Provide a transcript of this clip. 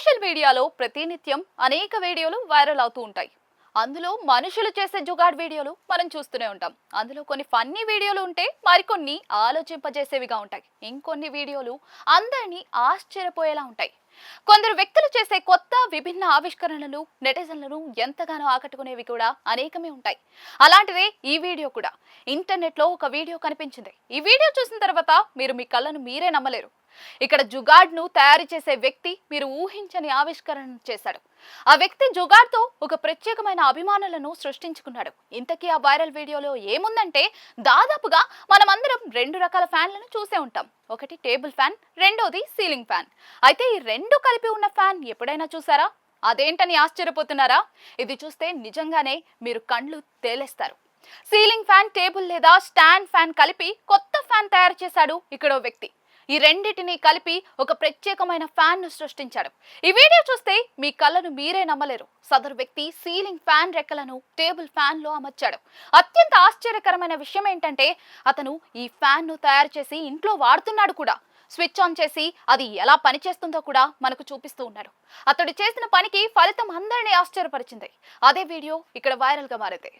Social మీడియాలో ప్రతినిత్యం అనేక వీడియోలు వైరల్ అవుతూ ఉంటాయి. అందులో మనుషులు చేసే జుగాడ్ వీడియోలు మనం చూస్తూనే ఉంటాం. అందులో కొన్ని ఫన్నీ వీడియోలు ఉంటే మరికొన్ని ఆలోచింపజేసేవిగా ఉంటాయి. ఇంకొన్ని వీడియోలు అందరినీ ఆశ్చర్యపోయేలా ఉంటాయి. కొందరు వ్యక్తులు చేసే కొత్త విభిన్న ఆవిష్కరణలు నెటిజన్లను ఎంతగానో ఆకట్టుకునేవి కూడా అనేకమే ఉంటాయి. అలాంటిదే ఈ వీడియో కూడా. ఇంటర్నెట్లో ఒక వీడియో కనిపించింది. ఈ వీడియో చూసిన తర్వాత మీరు మీ కళ్ళను మీరే నమ్మలేరు. ఇక్కడ జుగాడ్ను తయారు చేసే వ్యక్తి మీరు ఊహించని ఆవిష్కరణ చేశాడు. ఆ వ్యక్తి జుగాడ్తో ఒక ప్రత్యేకమైన అభిమానులను సృష్టించుకున్నాడు. ఇంతకీ ఆ వైరల్ వీడియోలో ఏముందంటే దాదాపుగా మనమందరం రెండు రకాల ఫ్యాన్లను చూసే ఉంటాం. ఒకటి టేబుల్ ఫ్యాన్ రెండోది సీలింగ్ ఫ్యాన్. అయితే ఈ రెండు కలిపి ఉన్న ఫ్యాన్ ఎప్పుడైనా చూసారా? అదేంటని ఆశ్చర్యపోతున్నారా? ఇది చూస్తే నిజంగానే మీరు కండ్లు తేలేస్తారు. సీలింగ్ ఫ్యాన్ టేబుల్ లేదా స్టాండ్ ఫ్యాన్ కలిపి కొత్త ఫ్యాన్ తయారు చేశాడు ఇక్కడ ఓ వ్యక్తి. ఈ రెండింటిని కలిపి ఒక ప్రత్యేకమైన ఫ్యాన్ను సృష్టించాడు. ఈ వీడియో చూస్తే మీ కళ్ళను మీరే నమ్మలేరు. సదరు వ్యక్తి సీలింగ్ ఫ్యాన్ రెక్కలను టేబుల్ ఫ్యాన్లో అమర్చాడు. అత్యంత ఆశ్చర్యకరమైన విషయం ఏంటంటే అతను ఈ ఫ్యాన్ను తయారు చేసి ఇంట్లో వాడుతున్నాడు కూడా. స్విచ్ ఆన్ చేసి అది ఎలా పనిచేస్తుందో కూడా మనకు చూపిస్తూ ఉన్నాడు. అతడు చేసిన పనికి ఫలితం అందరినీ ఆశ్చర్యపరిచింది. అదే వీడియో ఇక్కడ వైరల్గా మారింది.